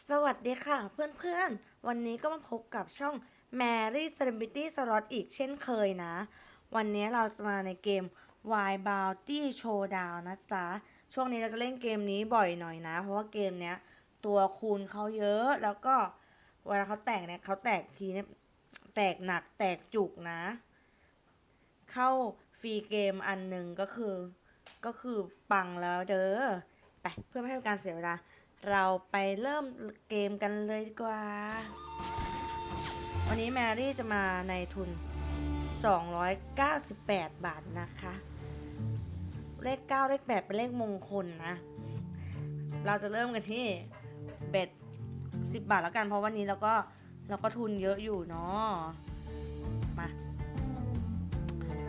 สวัสดีค่ะเพื่อนๆ วันนี้ก็มาพบกับช่อง Mary Celebrity Slot อีกเช่นเคยนะ วันนี้เราจะมาในเกม Wild Bounty Showdown นะจ๊ะ ช่วงนี้เราจะเล่นเกมนี้บ่อยหน่อยนะ เพราะว่าเกมเนี้ยตัวคูณเขาเยอะแล้วก็เวลาเขาแตกเนี่ยเขาแตกทีเนี่ยแตกหนักแตกจุกนะ เข้าฟรีเกมอันหนึ่งก็คือ ก็คือปังแล้วเด้อไปเพื่อไม่ให้เป็นการเสียเวลา เราไปเริ่มเกมกันเลยดีกว่า วันนี้แมรี่จะมาในทุน 298 บาทนะคะ เลข 9 เลข 8 เป็นเลขมงคลนะ เราจะเริ่มกันที่เบ็ด10 บาทแล้วกันเพราะวันนี้เราก็เราก็ทุนเยอะอยู่เนาะมา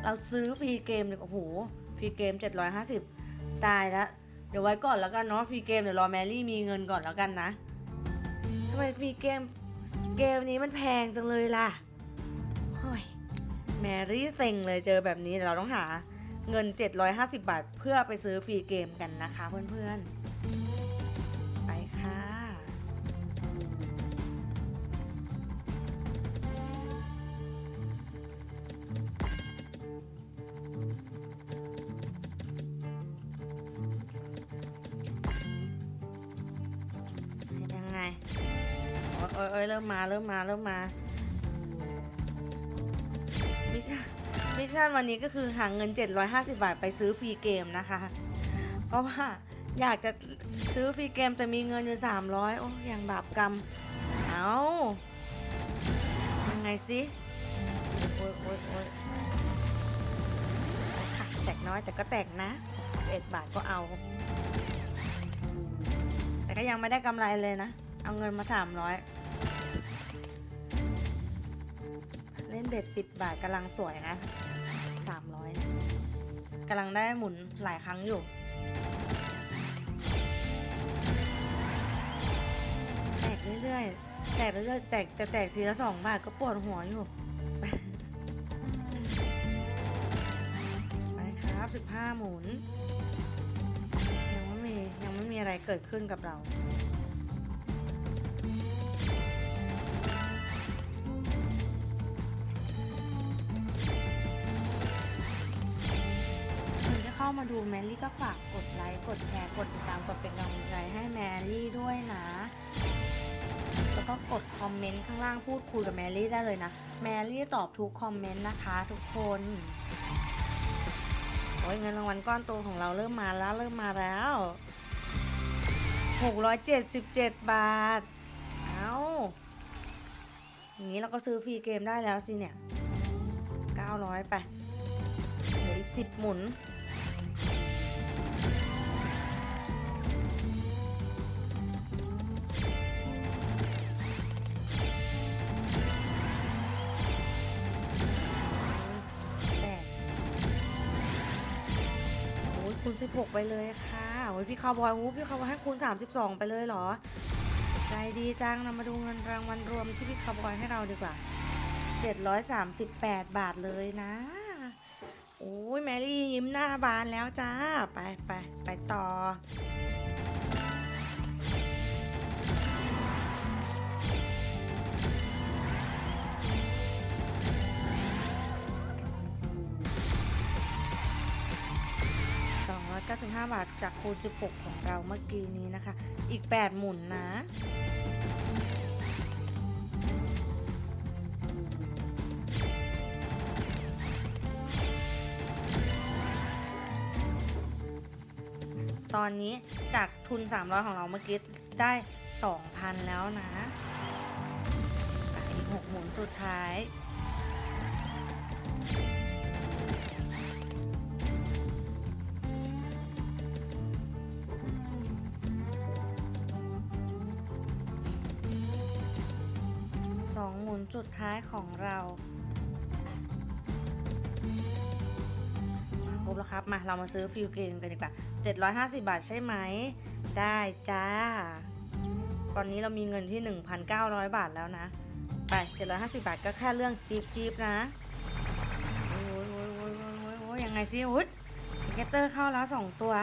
เราซื้อฟรีเกมเลยโอ้โหฟรีเกม 750 ตายแล้ว เดี๋ยวไว้ก่อนแล้วกันเนาะฟรีเกมเดี๋ยวรอแมรี่มีเงินก่อนแล้วกันนะทำไมฟรีเกมเกมนี้มันแพงจังเลยล่ะเฮ้ยแมรี่เซ็งเลยเจอแบบนี้เดี๋ยวเราต้องหาเงิน 750 บาท เพื่อไปซื้อฟรีเกมกันนะคะเพื่อนๆ อ้ยเอ้ยเริ่มมาเริ่มมาเริ่มมามิชชั่นมิชวันนี้ก็คือหาเงิน 750 บาทไปซื้อฟรีเกมนะคะ เพราะว่าอยากจะซื้อฟรีเกมแต่มีเงินอยู่ 300 โอ้อย่างบาปกรรม เอายังไงสิโอ้ยโอ้ยโอ้ยแตกน้อยแต่ก็แตกนะเจ็ดบาทก็เอา แต่ก็ยังไม่ได้กำไรเลยนะ เอาเงินมาสามร้อย นเบ็ดสิบบาทกำลังสวยนะสามร้อยกำลังได้หมุนหลายครั้งอยู่แตกเรื่อยๆแตกเรื่อยๆแตกแต่แตกทีละสองบาทก็ปวดหัวอยู่ไปครับสิบห้าหมุนยังไม่มียังไม่มีอะไรเกิดขึ้นกับเรา มาดูแมรี่ก็ฝากกดไลค์ กดแชร์ กดติดตาม กดเป็นกำลังใจให้แมรี่ด้วยนะ แล้วก็กดคอมเมนต์ข้างล่างพูดคุยกับแมรี่ได้เลยนะ แมรี่ตอบทุกคอมเมนต์นะคะทุกคน โอ้ยเงินรางวัลก้อนโตของเราเริ่มมาแล้วเริ่มมาแล้ว 677 บาท เอาอย่างนี้เราก็ซื้อฟรีเกมได้แล้วสิเนี่ย 900 ไปเหลืออีก10 หมุน 16 ไปเลยค่ะโอ้ยพี่คาวบอยโอ้พี่คาวบอยให้คูณ 32 ไปเลยเหรอ ใจดีจังเรามาดูเงินรางวัลรวมที่พี่คาวบอยให้เราดีกว่า 738 บาทเลยนะโอ้ยแมรี่ยิ้มหน้าบานแล้วจ้า ไปไปไปต่อ 95 บาทจากคูณ16 ของเราเมื่อกี้นี้นะคะ อีก 8 หมุนนะตอนนี้จากทุน 300 ของเราเมื่อกี้ได้ 2,000 แล้วนะอะอีก 6 หมุนสุดท้าย มุนสุดท้ายของเรามาครบแล้วครับ มาเรามาซื้อฟิลเกมกันดีกว่า 750 บาทใช่ไหม ได้จ้า ตอนนี้เรามีเงินที่ 1,900 บาทแล้วนะ ไป 750 บาทก็แค่เรื่องจีบจีบนะ โอ้ยโอ้ยโอ้ยโอ้ยโอ้ยยังไงสิอุ้ยเกเตอร์เข้าแล้ว 2 ตัว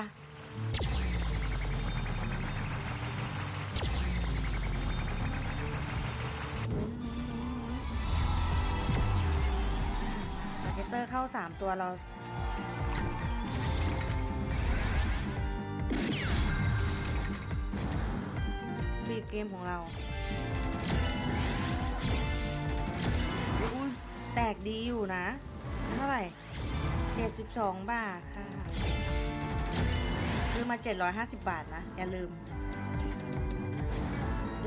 อร์เข้า 3 ตัวเราฟรีเกมของเราอุ้ยแตกดีอยู่นะ เท่าไหร่ 72 บาทค่ะ ซื้อมา 750 บาทนะ อย่าลืม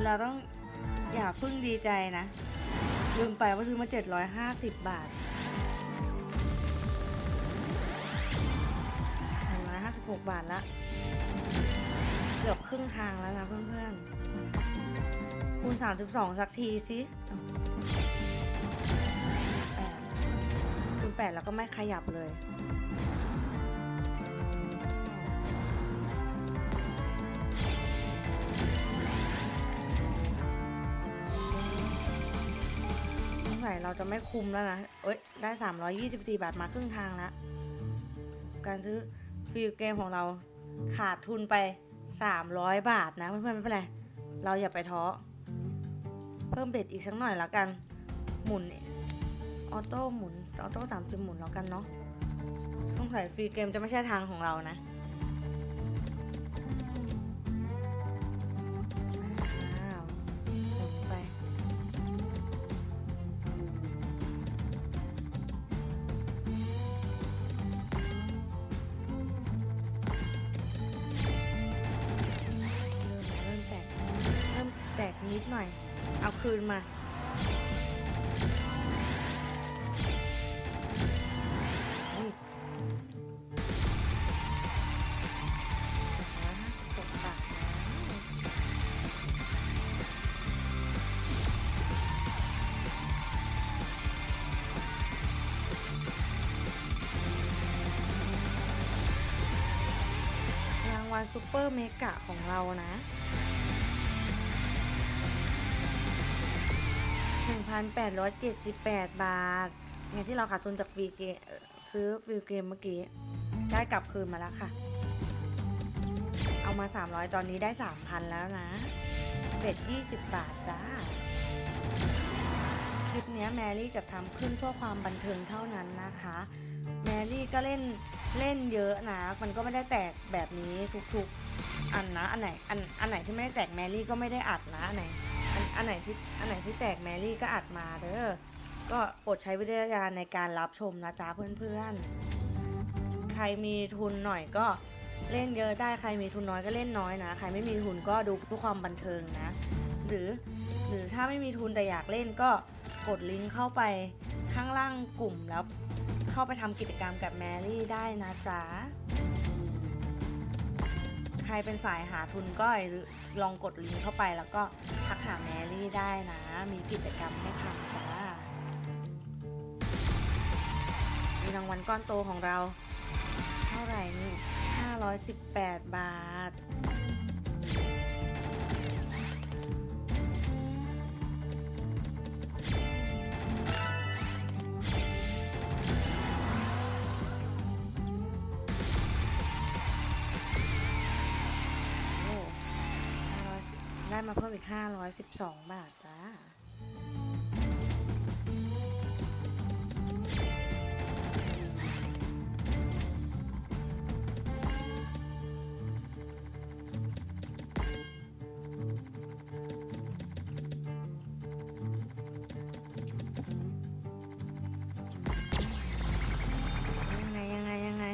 เราต้องอย่าเพิ่งดีใจนะ ลืมไปว่าซื้อมา 750 บาท 16บาทละ เกือบครึ่งทางแล้วนะเพื่อนๆ คูณ 32 สักทีสิคูณ8แล้วก็ไม่ขยับเลยสงสัยเราจะไม่คุมแล้วนะ เอ้ย ได้ 324 บาทมาครึ่งทางแล้ว การซื้อ ฟิลเกมของเราขาดทุนไป 300 บาทนะเพื่อนๆไม่เป็นไร เราอย่าไปท้อ เพิ่มเบ็ดอีกสักหน่อยแล้วกัน หมุนออโต้หมุนออโต้สามจิหมุนแล้วกันเนาะสงสัยฟรีเกมจะไม่ใช่ทางของเรานะ นิดหน่อย เอาคืนมาอุ้ยร้อยห้าสิบหกบาทแล้วรางวัลซูเปอร์เมกะของเรานะ 1,878 บาทเนี่ยที่เราขาดทุนจากฟรีเกมเอ่อซื้อฟรีเกมเมื่อกี้ ได้กลับคืนมาแล้วค่ะ เอามา 300 ตอนนี้ได้ 3,000 แล้วนะเบ็ด20 บาทจ้า คลิปนี้แมรี่จะทำขึ้นเพื่อความบันเทิงเท่านั้นนะคะ แมรี่ก็เล่นเล่นเยอะนะ มันก็ไม่ได้แตกแบบนี้ทุกๆ อันนะ อันไหน อัน อันไหนที่ไม่ได้แตกแมรี่ก็ไม่ได้อัดนะอันไหน อันอันไหนที่อันไหนที่แตกแมรี่ก็อัดมาเด้อ ก็โปรดใช้วิจารณญาณในการรับชมนะจ๊ะเพื่อนๆ ใครมีทุนหน่อยก็เล่นเยอะได้ใครมีทุนน้อยก็เล่นน้อยนะ ใครไม่มีทุนก็ดูเพื่อความบันเทิงนะ หรือหรือถ้าไม่มีทุนแต่อยากเล่นก็กดลิงก์เข้าไปข้างล่างกลุ่มแล้วเข้าไปทำกิจกรรมกับแมรี่ได้นะจ๊ะ ใครเป็นสายหาทุนก็ลองกดลิงก์เข้าไปแล้วก็ทักหาแมรี่ได้นะ มีกิจกรรมให้ทำจ้ามีรางวัลก้อนโตของเรา เท่าไหร่นี่518 บาท ได้มาเพิ่มอีก 512 บาทจ้ายังไงยังไงยังไง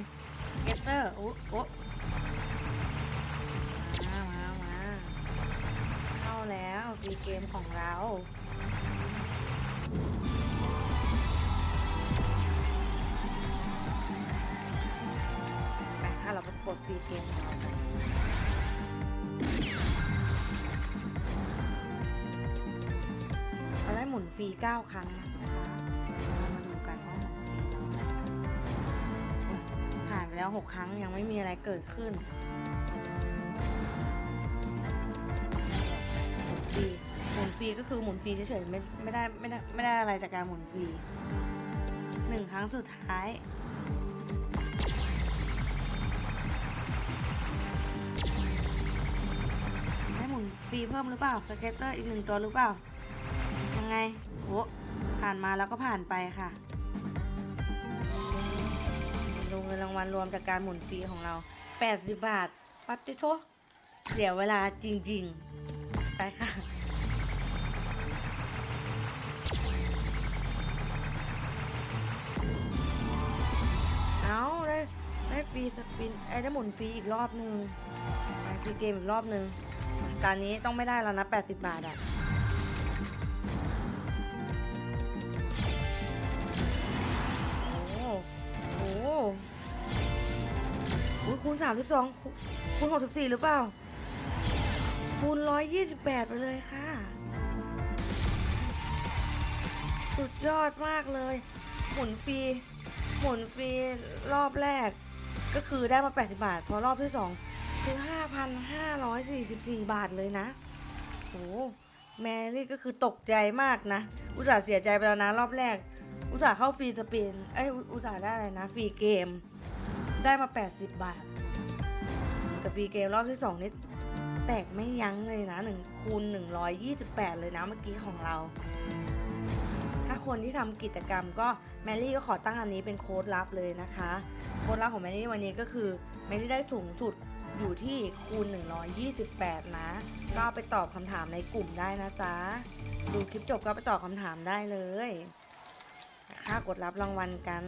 เกตเตอร์โอ้โอ้ มของเราไปค่ะเราไปกดฟรีเกมของเราเราได้หมุนฟรี9ครั้งนะคะมาดูกันว่าหมุนฟรีผ่านไปแล้ว6ครั้งยังไม่มีอะไรเกิดขึ้นหมุนฟรีห มุนฟรีก็คือหมุนฟรีเฉยๆไม่ไม่ได้ไม่ได้ไม่ได้อะไรจากการหมุนฟรีหนึ่งครั้งสุดท้ายได้หมุนฟรีเพิ่มหรือเปล่าสเก็ตเตอร์อีกหนึ่งตัวหรือเปล่ายังไงโอ้ผ่านมาแล้วก็ผ่านไปค่ะดูเงินรางวัลรวมจากการหมุนฟรีของเรา 80 บาท ปัดติโทเสียเวลาจริง ๆ ไปค่ะ ฟรีสปินไอ้ได้หมุนฟรีอีกรอบนึงได้ฟรีเกมอีกรอบนึง การนี้ต้องไม่ได้แล้วนะ 80 บาทอะโอ้โหคูณ 32 คูณ 64 หรือเปล่า คูณ 128 ไปเลยค่ะ สุดยอดมากเลย หมุนฟรี หมุนฟรีรอบแรก ก็คือได้มา 80 บาท พอรอบที่2คือ 5,544 บาทเลยนะโอ้แมรี่ก็คือตกใจมากนะ อุตส่าห์เสียใจไปแล้วนะรอบแรก อุตส่าห์เข้าฟรีสปินเอ้ยอุตส่าห์ได้อะไรนะฟรีเกม ได้มา 80 บาท แต่ฟรีเกมรอบที่2นี่แตกไม่ยั้งเลยนะ1คูณ128 เลยนะเมื่อกี้ของเรา คนที่ทำกิจกรรมก็แมรี่ก็ขอตั้งอันนี้เป็นโค้ดลับเลยนะคะ โค้ดลับของแมรี่วันนี้ก็คือแมรี่ได้สูงสุดอยู่ที่คูณ 128 นะ ก็ไปตอบคำถามในกลุ่มได้นะจ๊ะ ดูคลิปจบก็ไปตอบคำถามได้เลย ค่ากดรับรางวัลกัน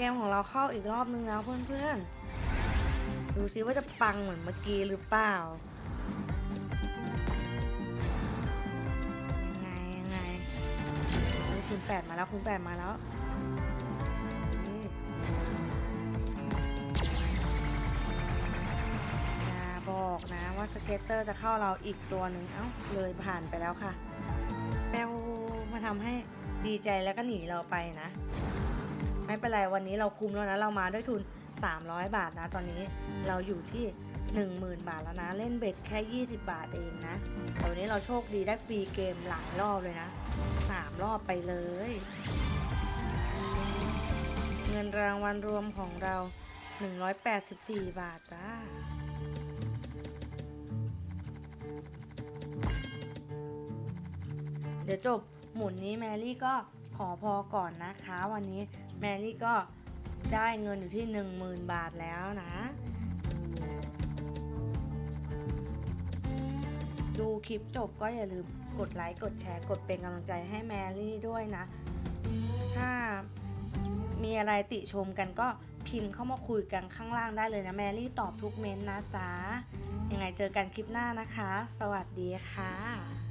กมของเราเข้าอีกรอบนึงแล้วเพื่อนๆ ดูซิว่าจะปังเหมือนเมื่อกี้หรือเปล่า ยังไงยังไงคุณแปดมาแล้วคุณแปดมาแล้วอย่าบอกนะว่าสเก็ตเตอร์จะเข้าเราอีกตัวหนึ่งเอ้าเลยผ่านไปแล้วค่ะ แปวมาทำให้ดีใจแล้วก็หนีเราไปนะ ไม่เป็นไรวันนี้เราคุมแล้วนะ เรามาด้วยทุน 300 บาทนะ ตอนนี้เราอยู่ที่ 10,000 บาทแล้วนะ เล่นเบ็ดแค่ 20 บาทเองนะแต่วันนี้เราโชคดีได้ฟรีเกมหลายรอบเลยนะ 3 รอบไปเลย เงินรางวัลรวมของเรา 184 บาทจ้าเดี๋ยวจบหมุนนี้แมรี่ก็ขอพอก่อนนะคะ วันนี้ แมรี่ก็ได้เงินอยู่ที่ 10,000 บาทแล้วนะ ดูคลิปจบก็อย่าลืมกดไลค์ กดแชร์ กดเป็นกำลังใจให้แมรี่ด้วยนะ ถ้ามีอะไรติชมกันก็พิมพ์เข้ามาคุยกันข้างล่างได้เลยนะ แมรี่ตอบทุกเม้นต์นะจ๊ะ ยังไงเจอกันคลิปหน้านะคะ สวัสดีค่ะ